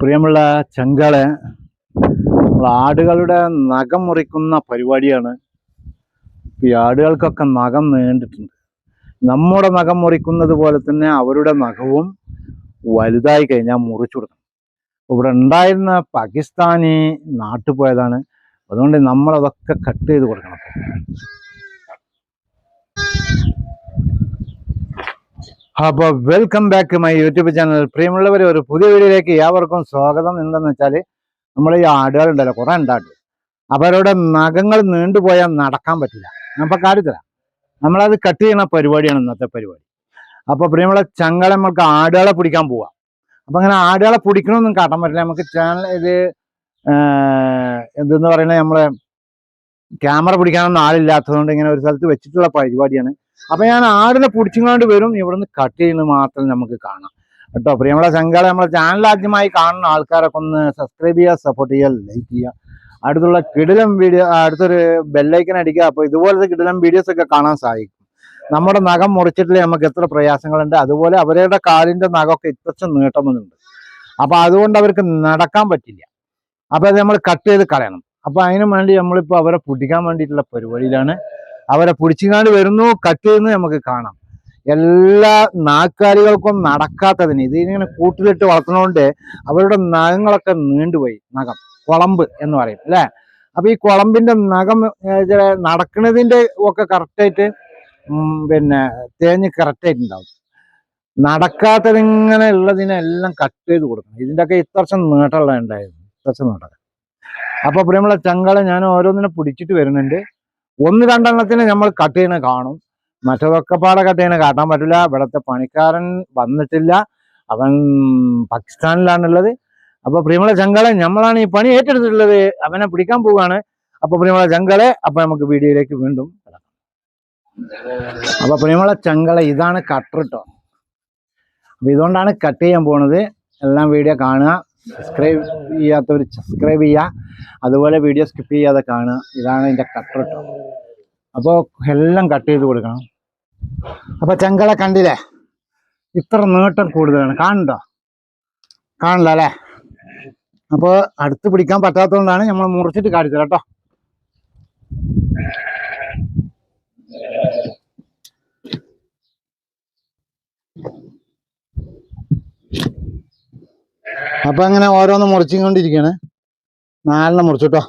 പ്രിയമുള്ള ചങ്കളെ ആടുകളുടെ നഖം മുറിക്കുന്ന പരിപാടിയാണ്. ഈ ആടുകൾക്കൊക്കെ നഖം നീണ്ടിട്ടുണ്ട്. നമ്മുടെ നഖം മുറിക്കുന്നത് പോലെ തന്നെ അവരുടെ നഖവും വലുതായി കഴിഞ്ഞാൽ മുറിച്ചു കൊടുക്കണം. ഇവിടെ ഉണ്ടായിരുന്ന പാകിസ്ഥാനി നാട്ടിൽ പോയതാണ്. അതുകൊണ്ട് നമ്മളതൊക്കെ കട്ട് ചെയ്ത് കൊടുക്കണം. അപ്പോൾ welcome back my YouTube channel പ്രിയമുള്ളവർ ഒരു പുതിയ വീഡിയോയിലേക്ക് ഏവർക്കും സ്വാഗതം. എന്തെന്ന് വെച്ചാൽ നമ്മൾ ഈ ആടുകളുണ്ടല്ലോ കുറേ ഉണ്ടാട്ട് അപ്പോൾ അവരുടെ നഖങ്ങൾ നീണ്ടുപോയാൽ നടക്കാൻ പറ്റില്ല. അപ്പോൾ കാര്യത്തില്ല നമ്മളത് കട്ട് ചെയ്യണ പരിപാടിയാണ് ഇന്നത്തെ പരിപാടി. അപ്പോൾ പ്രിയമുള്ള ചങ്ങളെ നമ്മൾക്ക് ആടുകളെ പിടിക്കാൻ പോവാം. അപ്പം അങ്ങനെ ആടുകളെ പിടിക്കണമെന്നും കാട്ടാൻ പറ്റില്ല. നമുക്ക് ചാനൽ ഇത് എന്തെന്ന് പറയുന്നത് നമ്മളെ ക്യാമറ പിടിക്കാനൊന്നും ആളില്ലാത്തതുകൊണ്ട് ഇങ്ങനെ ഒരു സ്ഥലത്ത് വെച്ചിട്ടുള്ള പരിപാടിയാണ്. അപ്പൊ ഞാൻ ആടിനെ പിടിച്ചുകൊണ്ട് വരും. ഇവിടുന്ന് കട്ട് ചെയ്യുന്നത് മാത്രം നമുക്ക് കാണാം. കേട്ടോ പ്രിയമുള്ള ചങ്കാളെ നമ്മളെ ചാനൽ ആദ്യമായി കാണുന്ന ആൾക്കാരൊക്കെ ഒന്ന് സബ്സ്ക്രൈബ് ചെയ്യുക സപ്പോർട്ട് ചെയ്യുക ലൈക്ക് ചെയ്യുക. അടുത്തുള്ള കിടിലം വീഡിയോ അടുത്തൊരു ബെല്ലൈക്കൻ അടിക്കുക. അപ്പോൾ ഇതുപോലത്തെ കിടിലം വീഡിയോസ് ഒക്കെ കാണാൻ സാധിക്കും. നമ്മുടെ നഖം മുറിച്ചിട്ടില്ല നമുക്ക് എത്ര പ്രയാസങ്ങളുണ്ട്. അതുപോലെ അവരുടെ കാലിന്റെ നഖമൊക്കെ ഇത്രച്ചും നീട്ടമെന്നുണ്ട് അപ്പൊ അതുകൊണ്ട് അവർക്ക് നടക്കാൻ പറ്റില്ല. അപ്പൊ അത് നമ്മൾ കട്ട് ചെയ്ത് കളയണം. അപ്പൊ അതിനു വേണ്ടി നമ്മളിപ്പോ അവരെ പിടിക്കാൻ വേണ്ടിയിട്ടുള്ള പരിപാടിയിലാണ് അവരെ പിടിച്ചിങ്ങാണ്ട് വരുന്നു കട്ട് ചെയ്യുന്നു നമുക്ക് കാണാം. എല്ലാ നാക്കാലികൾക്കും നടക്കാത്തതിന് ഇത് ഇങ്ങനെ കൂട്ടിലിട്ട് വളർത്തുന്നതുകൊണ്ട് അവരുടെ നഖങ്ങളൊക്കെ നീണ്ടുപോയി. നഖം കുളമ്പ് എന്ന് പറയും അല്ലേ? അപ്പൊ ഈ കുളമ്പിന്റെ നഖം നടക്കുന്നതിന്റെ ഒക്കെ കറക്റ്റായിട്ട് പിന്നെ തേഞ്ഞ് കറക്റ്റായിട്ടുണ്ടാവും നടക്കാത്തതിങ്ങനെ ഉള്ളതിനെല്ലാം കട്ട് ചെയ്ത് കൊടുക്കണം. ഇതിന്റെ ഒക്കെ ഇത്രച്ചും നീട്ടമുള്ള ഉണ്ടായിരുന്നു. ഇത്രച്ചും നീട്ടം. അപ്പൊ പ്രിയമുള്ള ചങ്കളെ ഞാൻ ഓരോന്നിനെ പിടിച്ചിട്ട് വരുന്നുണ്ട്. ഒന്ന് രണ്ടെണ്ണത്തിന് നമ്മൾ കട്ട് ചെയ്യണ കാണും. മറ്റതൊക്കെ പാടെ കട്ട് ചെയ്യണ കാട്ടാൻ പറ്റില്ല ഇവിടുത്തെ പണിക്കാരൻ വന്നിട്ടില്ല. അവൻ പാകിസ്ഥാനിലാണുള്ളത്. അപ്പൊ പ്രിയമുള്ള ചങ്കളെ നമ്മളാണ് ഈ പണി ഏറ്റെടുത്തിട്ടുള്ളത്. അവനെ പിടിക്കാൻ പോവുകയാണ്. അപ്പൊ പ്രിയമുള്ള ചങ്കളെ അപ്പൊ നമുക്ക് വീഡിയോയിലേക്ക് വീണ്ടും കിടക്കാം. അപ്പൊ പ്രിയമുള്ള ചങ്കളെ ഇതാണ് കട്ടർ കേട്ടോ അപ്പൊ ഇതുകൊണ്ടാണ് കട്ട് ചെയ്യാൻ പോണത്. എല്ലാം വീഡിയോ കാണുക. സബ്സ്ക്രൈബ് ചെയ്യാത്തവർ സബ്സ്ക്രൈബ് ചെയ്യുക അതുപോലെ വീഡിയോ സ്കിപ്പ് ചെയ്യാതെ കാണുക. ഇതാണ് എന്റെ കട്ടർ കേട്ടോ അപ്പോൾ എല്ലാം കട്ട് ചെയ്ത് കൊടുക്കണം. അപ്പോൾ ചങ്കളെ കണ്ടില്ലേ? ഇത്ര നീട്ടം കൂടുതലാണ്. കാണണ്ടോ കാണില്ല അല്ലേ അപ്പോൾ അടുത്ത് പിടിക്കാൻ പറ്റാത്തതുകൊണ്ടാണ് നമ്മൾ മുറിച്ചിട്ട് കാണിച്ചത് കേട്ടോ. അപ്പൊ അങ്ങനെ ഓരോന്ന് മുറിച്ചുകൊണ്ടിരിക്കുകയാണ് നാലെണ്ണം മുറിച്ചിട്ടോ.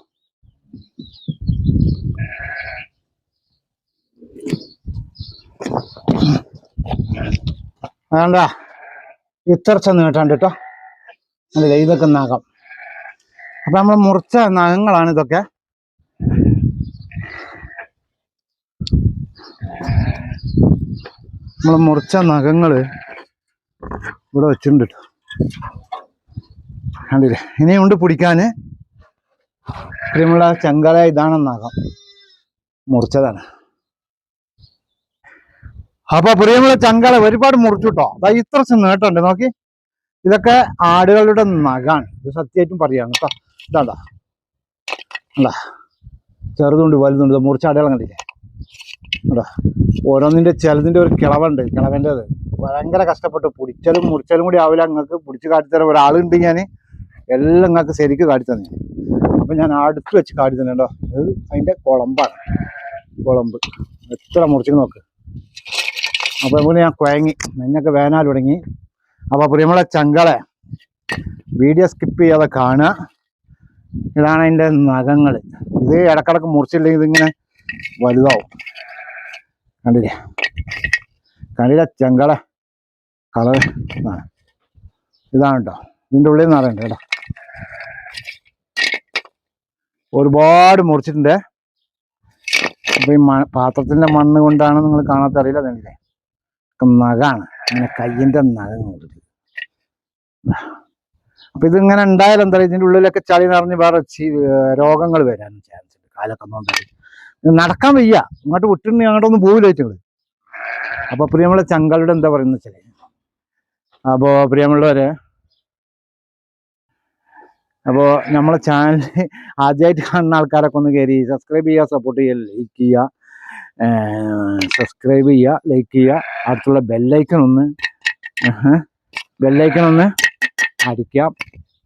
വേണ്ട ഇത്രച്ച നീട്ടാണ്ട് കേട്ടോ അല്ല ഇതൊക്കെ നാഗം അപ്പൊ നമ്മൾ മുറിച്ച നഖങ്ങളാണ് ഇതൊക്കെ. നമ്മൾ മുറിച്ച നഖങ്ങൾ ഇവിടെ വെച്ചിട്ടുണ്ട് ട്ടോ. കണ്ടില്ലേ? ഇനിയുണ്ട് പിടിക്കാന്. പ്രിയമുള്ള ചങ്കല ഇതാണെന്നാകാം. മുറിച്ചതാണ്. അപ്പൊ പ്രിയമുള്ള ചങ്കള ഒരുപാട് മുറിച്ചു കേട്ടോ അതാ ഇത്ര നീട്ടുണ്ട് നോക്കി. ഇതൊക്കെ ആടുകളുടെ നഖാണ്. ഇത് സത്യമായിട്ടും പറയാണ് കേട്ടോ. ഇതാണ്ടാ അല്ല ചെറുതുണ്ട് വലുതുണ്ട്. മുറിച്ച അടയാളം കണ്ടില്ലേ? കേട്ടോ ഓരോന്നിന്റെ ചിലതിന്റെ ഒരു കിളവുണ്ട്. കിളവന്റെത്. ഭയങ്കര കഷ്ടപ്പെട്ട് പിടിച്ചാലും മുറിച്ചാലും കൂടി ആവില്ല. നിങ്ങൾക്ക് പിടിച്ച് കാട്ടിത്തരാൻ ഒരാളുണ്ട് ഞാൻ എല്ലാം നിങ്ങൾക്ക് കാടി കാട്ടിത്തന്നെ അപ്പം ഞാൻ അടുത്ത് വെച്ച് കാട്ടി തന്നെ കേട്ടോ ഇത് അതിന്റെ കുളമ്പാണ്. കുളമ്പ്. എത്ര മുറിച്ചു നോക്ക്. അപ്പോൾ അതുപോലെ ഞാൻ കുഴങ്ങി. നെഞ്ഞൊക്കെ വേനാൽ തുടങ്ങി. അപ്പോൾ പ്രിയമുള്ള ചങ്കളെ വീഡിയോ സ്കിപ്പ് ചെയ്യാതെ കാണുക. ഇതാണ് അതിന്റെ നഖങ്ങൾ ഇത് ഇടക്കിടക്ക് മുറിച്ചില്ലെങ്കിൽ ഇതിങ്ങനെ വലുതാവും. കണ്ടില്ലേ? കണ്ടില്ല ചെങ്കള? കളർ ഇതാണ്. കേട്ടോ ഇതിന്റെ ഉള്ളിൽ നിന്ന് അറിയണ്ട കേട്ടോ ഒരുപാട് മുറിച്ചിട്ടുണ്ട്. അപ്പൊ ഈ പാത്രത്തിന്റെ മണ്ണ് കൊണ്ടാണ് നിങ്ങൾ കാണാത്ത അറിയില്ല അതല്ലേ നഖാണ്. അങ്ങനെ കയ്യിന്റെ നഖം കൊടുത്ത് അപ്പൊ ഇതിങ്ങനെ ഉണ്ടായാലും എന്താ ഇതിന്റെ ഉള്ളിലൊക്കെ ചളി നിറഞ്ഞ് വേറെ രോഗങ്ങൾ വരാനും ചാൻസ് ഉണ്ട്. കാലൊക്കെ നടക്കാൻ വയ്യ. ഇങ്ങോട്ട് വിട്ടിട്ടുണ്ടെങ്കിൽ പോവില്ല അപ്പോൾ അപ്പൊ പ്രിയമുള്ള ചങ്കളുടെ എന്താ പറയുന്നത് വെച്ചാൽ? അപ്പോ പ്രിയമുള്ളവരെ അപ്പോൾ നമ്മളെ ചാനൽ ആദ്യമായിട്ട് കാണുന്ന ആൾക്കാരൊക്കെ ഒന്ന് കയറി സബ്സ്ക്രൈബ് ചെയ്യുക സപ്പോർട്ട് ചെയ്യുക ലൈക്ക് ചെയ്യുക സബ്സ്ക്രൈബ് ചെയ്യുക ലൈക്ക് ചെയ്യുക. അടുത്തുള്ള ബെല്ലൈക്കൺ ഒന്ന് ബെല്ലൈക്കൺ ഒന്ന് അടിക്കാം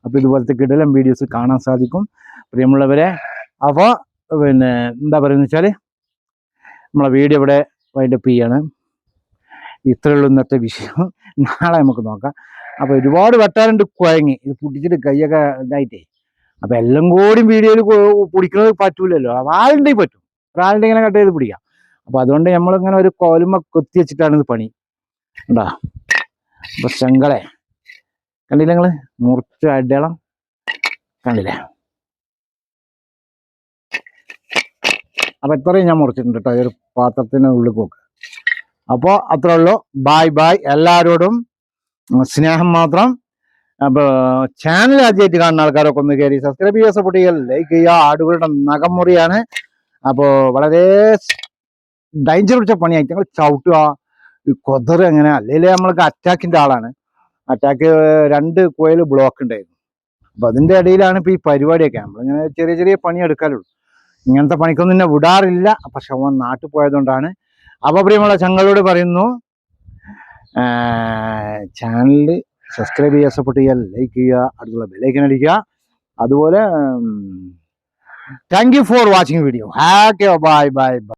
അപ്പോൾ ഇതുപോലത്തെ കിടലം വീഡിയോസ് കാണാൻ സാധിക്കും. പ്രിയമുള്ളവരെ അപ്പോൾ പിന്നെ എന്താ പറയുന്നത് വെച്ചാൽ നമ്മളെ വീഡിയോ ഇവിടെ വൈൻഡപ്പ് ചെയ്യാണ്. ഇത്രയുള്ള ഇന്നത്തെ വിഷയം. നാളെ നമുക്ക് നോക്കാം. അപ്പോൾ ഒരുപാട് വെട്ടാറുണ്ട് കുഴങ്ങി. ഇത് പൊട്ടിച്ചിട്ട് കൈയൊക്കെ ഇതായിട്ടേ. അപ്പോൾ എല്ലാം കൂടി വീഡിയോയിൽ പൊടിക്കുന്നത് പറ്റൂലല്ലോ. അപ്പോൾ ആളുണ്ടെങ്കിൽ പറ്റും. ഒരാളുടെ ഇങ്ങനെ കട്ട് ചെയ്ത് പിടിക്കാം. അപ്പോൾ അതുകൊണ്ട് നമ്മളിങ്ങനെ ഒരു കോലുമ കൊത്തി വെച്ചിട്ടാണ് ഇത് പണി. ഉണ്ടാ അപ്പോൾ ചെങ്കളെ കണ്ടില്ല നിങ്ങൾ മുറിച്ച് അടയാളം. കണ്ടില്ലേ? അപ്പൊ ഇത്രയും ഞാൻ മുറിച്ചിട്ടുണ്ട് കേട്ടോ ഒരു പാത്രത്തിന് ഉള്ളിൽ പോക്ക്. അപ്പോൾ അത്രേ ഉള്ളൂ. ബായ് ബായ് എല്ലാവരോടും സ്നേഹം മാത്രം. അപ്പോൾ ചാനൽ ആദ്യമായിട്ട് കാണുന്ന ആൾക്കാരൊക്കെ ഒന്ന് കയറി സബ്സ്ക്രൈബ് ചെയ്യുക സപ്പോർട്ട് ചെയ്യുക ലൈക്ക് ചെയ്യുക. ആടുകളുടെ നഖം മുറിയാണ് അപ്പോൾ വളരെ ഡേഞ്ചർ പിടിച്ച പണിയായിട്ട് ഞങ്ങൾ ചവിട്ടുക കൊതറ് എങ്ങനെ അല്ലെങ്കിൽ നമ്മൾക്ക് അറ്റാക്കിന്റെ ആളാണ്. അറ്റാക്ക് രണ്ട് കോയിൽ ബ്ലോക്ക് ഉണ്ടായിരുന്നു. അപ്പൊ അതിന്റെ ഇടയിലാണ് ഇപ്പൊ ഈ പരിപാടിയൊക്കെ. നമ്മളിങ്ങനെ ചെറിയ ചെറിയ പണി എടുക്കാറുള്ളൂ. ഇങ്ങനത്തെ പണിക്കൊന്നും എന്നെ വിടാറില്ല. പക്ഷെ അവൻ നാട്ടിൽ പോയതുകൊണ്ടാണ്. അപ്പൊ പ്രിയമുള്ള ചങ്ങളോട് പറയുന്നു ചാനലിൽ സബ്സ്ക്രൈബ് ചെയ്യുക സപ്പോർട്ട് ചെയ്യുക ലൈക്ക് ചെയ്യുക അടുത്തുള്ള ബെല്ലൈക്കൻ അടിക്കുക. അതുപോലെ thank you for watching video ഹാക്കെ bye bye by